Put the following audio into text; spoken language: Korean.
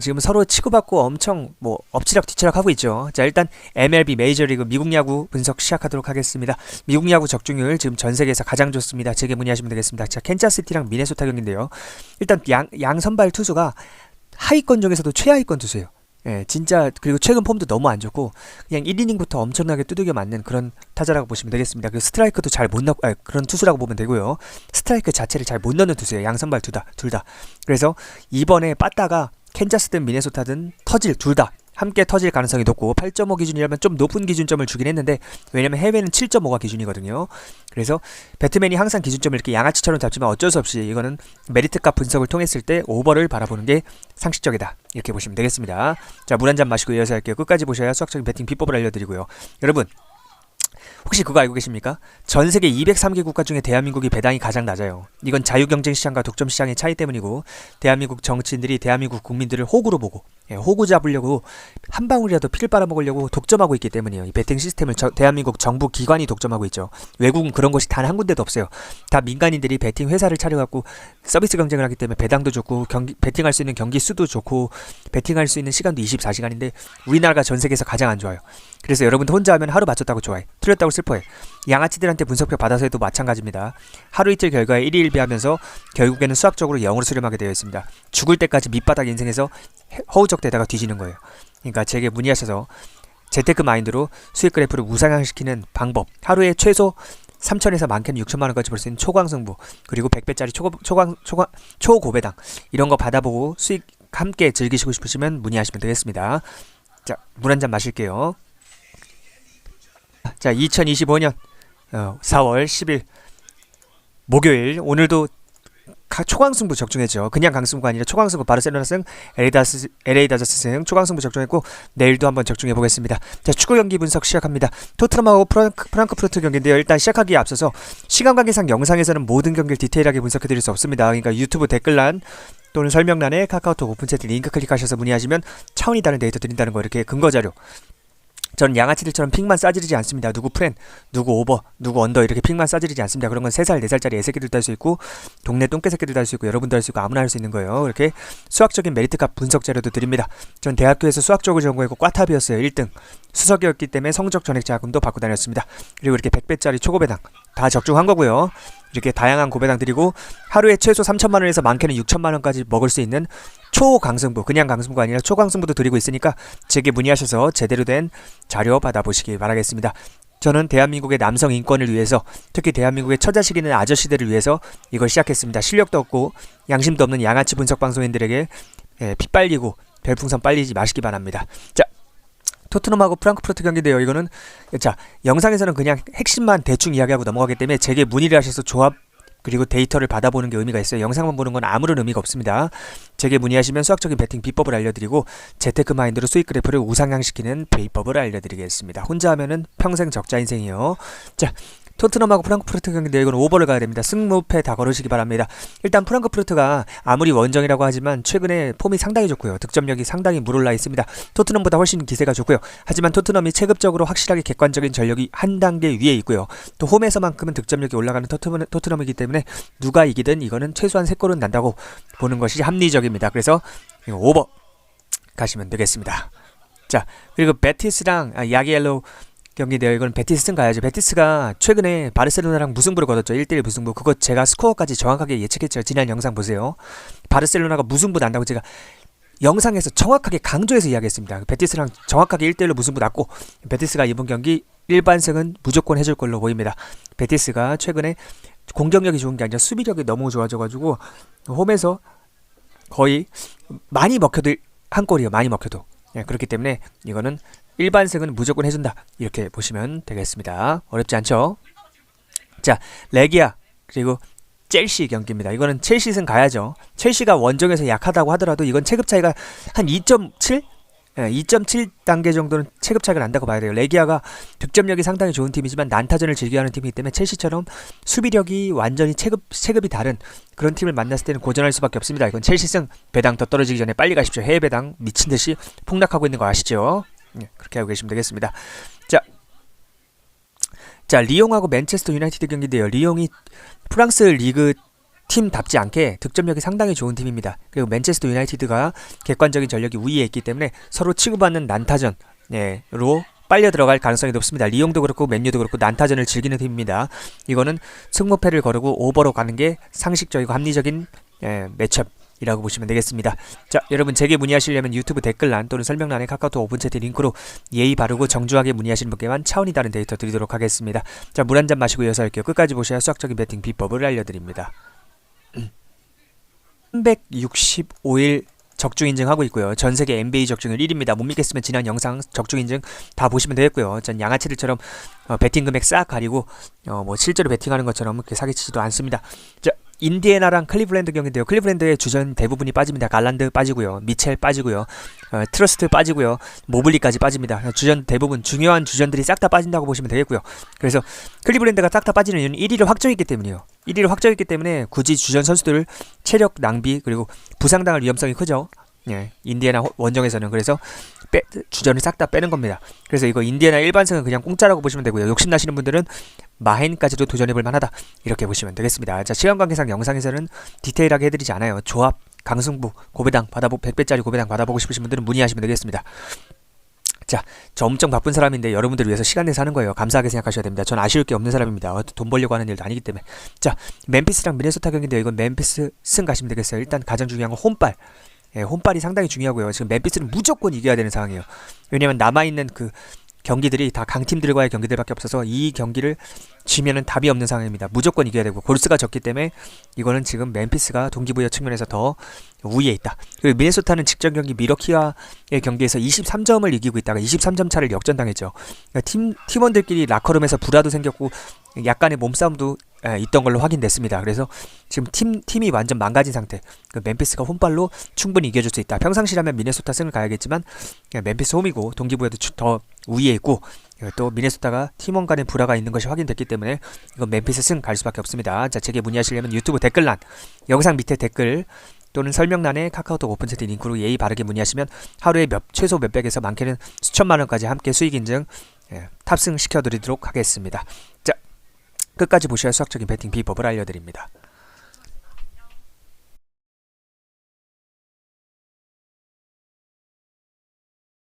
지금 서로 치고받고 엄청 뭐 엎치락 뒤치락 하고 있죠. 자 일단 MLB 메이저리그 미국 야구 분석 시작하도록 하겠습니다. 미국 야구 적중률 지금 전 세계에서 가장 좋습니다. 제게 문의하시면 되겠습니다. 자 캔자스시티랑 미네소타 경기인데요. 일단 양, 양 선발 투수가 하위권 중에서도 최하위권 투수예요. 예, 진짜 그리고 최근 폼도 너무 안 좋고 그냥 1이닝부터 엄청나게 두들겨 맞는 그런 타자라고 보시면 되겠습니다. 그 스트라이크도 잘 못 넣, 아, 그런 투수라고 보면 되고요. 스트라이크 자체를 잘 못 넣는 투수예요. 양선발 둘 다, 둘 다. 그래서 이번에 빠따가 캔자스든 미네소타든 터질 둘 다 함께 터질 가능성이 높고 8.5 기준이라면 좀 높은 기준점을 주긴 했는데 왜냐면 해외는 7.5가 기준이거든요. 그래서 배트맨이 항상 기준점을 이렇게 양아치처럼 잡지만 어쩔 수 없이 이거는 메리트값 분석을 통했을 때 오버를 바라보는 게 상식적이다. 이렇게 보시면 되겠습니다. 자, 물 한 잔 마시고 이어서 할게요. 끝까지 보셔야 수학적인 배팅 비법을 알려드리고요. 여러분, 혹시 그거 알고 계십니까? 전 세계 203개 국가 중에 대한민국이 배당이 가장 낮아요. 이건 자유경쟁 시장과 독점 시장의 차이 때문이고 대한민국 정치인들이 대한민국 국민들을 호구로 보고 예, 호구 잡으려고 한 방울이라도 피를 빨아먹으려고 독점하고 있기 때문이에요. 이 배팅 시스템을 저- 대한민국 정부 기관이 독점하고 있죠. 외국은 그런 것이 단 한 군데도 없어요. 다 민간인들이 배팅 회사를 차려갖고 서비스 경쟁을 하기 때문에 배당도 좋고 경기 배팅할 수 있는 경기 수도 좋고 배팅할 수 있는 시간도 24시간인데 우리나라가 전 세계에서 가장 안 좋아요. 그래서 여러분도 혼자 하면 하루 맞췄다고 좋아해. 틀렸다고 슬퍼해. 양아치들한테 분석표 받아서 해도 마찬가지입니다. 하루 이틀 결과에 1위 1비하면서 결국에는 수학적으로 0으로 수렴하게 되어 있습니다. 죽을 때까지 밑바닥 인생에서 해- 허우적대다가 뒤지는 거예요. 그러니까 제게 문의하셔서 재테크 마인드로 수익 그래프를 우상향시키는 방법. 하루에 최소 3천에서 많게는 6천만 원까지 벌 수 있는 초광승부 그리고 100배짜리 초, 초광 초광 초고배당 이런 거 받아보고 수익 함께 즐기시고 싶으시면 문의하시면 되겠습니다. 자, 물 한 잔 마실게요. 자, 2025년 어, 4월 10일 목요일 오늘도 가- 초강승부 적중했죠. 그냥 강승부가 아니라 초강승부 바르셀로나승 LA 다스 LA 다저스승 초강승부 적중했고 내일도 한번 적중해 보겠습니다. 자, 축구 경기 분석 시작합니다. 토트넘하고 프랑크, 프랑크푸르트 경기인데요. 일단 시작하기에 앞서서 시간 관계상 영상에서는 모든 경기를 디테일하게 분석해 드릴 수 없습니다. 그러니까 유튜브 댓글란 또는 설명란에 카카오톡 오픈 채팅 링크 클릭하셔서 문의하시면 차원이 다른 데이터 드린다는 거 이렇게 근거 자료 저는 양아치들처럼 픽만 싸지르지 않습니다. 누구 프렌, 누구 오버, 누구 언더 이렇게 픽만 싸지르지 않습니다. 그런 건 3살, 4살짜리 애새끼들도 할 수 있고 동네 똥개새끼들도 할 수 있고 여러분도 할 수 있고 아무나 할 수 있는 거예요. 이렇게 수학적인 메리트값 분석 자료도 드립니다. 전 대학교에서 수학 쪽을 전공했고 꽈탑이었어요. 1등. 수석이었기 때문에 성적 전액 자금도 받고 다녔습니다. 그리고 이렇게 100배짜리 초고배당 다 적중한 거고요. 이렇게 다양한 고배당 드리고 하루에 최소 3천만 원에서 많게는 6천만 원까지 먹을 수 있는 초강승부 그냥 강승부가 아니라 초강승부도 드리고 있으니까 제게 문의하셔서 제대로 된 자료 받아보시기 바라겠습니다. 저는 대한민국의 남성 인권을 위해서 특히 대한민국의 처자식 있는 아저씨들을 위해서 이걸 시작했습니다. 실력도 없고 양심도 없는 양아치 분석 방송인들에게 예, 피 빨리고 별풍선 빨리지 마시기 바랍니다. 자 토트넘하고 프랑크푸르트 경기인데요. 이거는 자 영상에서는 그냥 핵심만 대충 이야기하고 넘어가기 때문에 제게 문의를 하셔서 조합 그리고 데이터를 받아보는 게 의미가 있어요. 영상만 보는 건 아무런 의미가 없습니다. 제게 문의하시면 수학적인 배팅 비법을 알려드리고 재테크 마인드로 수익 그래프를 우상향시키는 비법을 알려드리겠습니다. 혼자 하면은 평생 적자 인생이에요. 자. 토트넘하고 프랑크푸르트 경기인데 이건 오버를 가야 됩니다. 승무패 다 걸으시기 바랍니다. 일단 프랑크푸르트가 아무리 원정이라고 하지만 최근에 폼이 상당히 좋고요. 득점력이 상당히 물올라 있습니다. 토트넘보다 훨씬 기세가 좋고요. 하지만 토트넘이 체급적으로 확실하게 객관적인 전력이 한 단계 위에 있고요. 또 홈에서만큼은 득점력이 올라가는 토트넘, 토트넘이기 때문에 누가 이기든 이거는 최소한 3골은 난다고 보는 것이 합리적입니다. 그래서 이거 오버 가시면 되겠습니다. 자 그리고 베티스랑 아, 야기엘로 경기인데요. 이건 베티스는 가야죠. 베티스가 최근에 바르셀로나랑 무승부를 거뒀죠. 1대1 무승부. 그거 제가 스코어까지 정확하게 예측했죠. 지난 영상 보세요. 바르셀로나가 무승부 난다고 제가 영상에서 정확하게 강조해서 이야기했습니다. 베티스랑 정확하게 1대1로 무승부 났고 베티스가 이번 경기 일반승은 무조건 해줄 걸로 보입니다. 베티스가 최근에 공격력이 좋은 게 아니라 수비력이 너무 좋아져가지고 홈에서 거의 많이 먹혀도 한 골이요. 많이 먹혀도. 예, 그렇기 때문에 이거는 일반승은 무조건 해준다. 이렇게 보시면 되겠습니다. 어렵지 않죠? 자, 레기아 그리고 첼시 경기입니다. 이거는 첼시승 가야죠. 첼시가 원정에서 약하다고 하더라도 이건 체급 차이가 한 2.7? 예, 2.7 단계 정도는 체급 차이가 난다고 봐야 돼요. 레기아가 득점력이 상당히 좋은 팀이지만 난타전을 즐겨하는 팀이기 때문에 첼시처럼 수비력이 완전히 체급 체급이 다른 그런 팀을 만났을 때는 고전할 수밖에 없습니다. 이건 첼시승 배당 더 떨어지기 전에 빨리 가십시오. 해외 배당 미친 듯이 폭락하고 있는 거 아시죠? 예, 그렇게 하고 계시면 되겠습니다. 자, 자 리옹하고 맨체스터 유나이티드 경기인데요. 리옹이 프랑스 리그 팀답지 않게 득점력이 상당히 좋은 팀입니다. 그리고 맨체스터 유나이티드가 객관적인 전력이 우위에 있기 때문에 서로 치고받는 난타전 예, 로 빨려 들어갈 가능성이 높습니다. 리옹도 그렇고 맨유도 그렇고 난타전을 즐기는 팀입니다. 이거는 승무패를 거르고 오버로 가는 게 상식적이고 합리적인 예, 매첩 이라고 보시면 되겠습니다. 자, 여러분 제게 문의하시려면 유튜브 댓글란 또는 설명란에 카카오톡 오픈 채팅 링크로 예의 바르고 정중하게 문의하시는 분께만 차원이 다른 데이터 드리도록 하겠습니다. 자, 물 한 잔 마시고 이어서 할게요. 끝까지 보셔야 수학적인 배팅 비법을 알려드립니다. 365일 적중 인증하고 있고요. 전 세계 NBA 적중률 1위입니다. 못 믿겠으면 지난 영상 적중 인증 다 보시면 되겠고요. 전 양아치들처럼 어, 베팅 금액 싹 가리고 어, 뭐 실제로 베팅하는 것처럼 그렇게 사기치지도 않습니다. 자, 인디애나랑 클리블랜드 경기인데요. 클리블랜드의 주전 대부분이 빠집니다. 갈란드 빠지고요. 미첼 빠지고요. 어, 트러스트 빠지고요. 모블리까지 빠집니다. 주전 대부분 중요한 주전들이 싹 다 빠진다고 보시면 되겠고요. 그래서 클리블랜드가 싹 다 빠지는 이유는 1위를 확정했기 때문이에요. 1위를 확정했기 때문에 굳이 주전 선수들 체력 낭비 그리고 부상당할 위험성이 크죠. 예, 인디애나 호- 원정에서는 그래서 빼, 주전을 싹 다 빼는 겁니다. 그래서 이거 인디애나 일반승은 그냥 공짜라고 보시면 되고요. 욕심 나시는 분들은 마헨까지도 도전해볼 만하다 이렇게 보시면 되겠습니다. 자 시간 관계상 영상에서는 디테일하게 해드리지 않아요. 조합, 강승부, 고배당 받아보 100배짜리 고배당 받아보고 싶으신 분들은 문의하시면 되겠습니다. 자, 저 엄청 바쁜 사람인데 여러분들 을 위해서 시간 내서 하는 거예요. 감사하게 생각하셔야 됩니다. 전 아쉬울 게 없는 사람입니다. 어, 돈 벌려고 하는 일도 아니기 때문에. 자, 멤피스랑 미네소타 경기인데요. 이건 멤피스 승 가시면 되겠어요. 일단 가장 중요한 건 홈발. 예, 홈발이 상당히 중요하고요. 지금 멤피스는 무조건 이겨야 되는 상황이에요. 왜냐면 남아있는 그 경기들이 다 강팀들과의 경기들밖에 없어서 이 경기를 지면은 답이 없는 상황입니다. 무조건 이겨야 되고 골스가 적기 때문에 이거는 지금 멤피스가 동기부여 측면에서 더 우위에 있다. 그리고 미네소타는 직전 경기 미러키와의 경기에서 23점을 이기고 있다가 23점 차를 역전당했죠. 그러니까 팀 팀원들끼리 라커룸에서 불화도 생겼고 약간의 몸싸움도 에, 있던 걸로 확인됐습니다. 그래서 지금 팀 팀이 완전 망가진 상태. 그 멤피스가 홈발로 충분히 이겨줄 수 있다. 평상시라면 미네소타 승을 가야겠지만 그냥 멤피스 홈이고 동기부여도 추- 더 우위에 있고 예, 또 미네소타가 팀원 간의 불화가 있는 것이 확인됐기 때문에 이건 멤피스 승 갈 수밖에 없습니다. 자, 제게 문의하시려면 유튜브 댓글란 영상 밑에 댓글 또는 설명란에 카카오톡 오픈 채팅 링크로 예의 바르게 문의하시면 하루에 몇 최소 몇백에서 많게는 수천만 원까지 함께 수익 인증 예, 탑승 시켜드리도록 하겠습니다. 자, 끝까지 보셔야 수학적인 배팅 비법을 알려드립니다.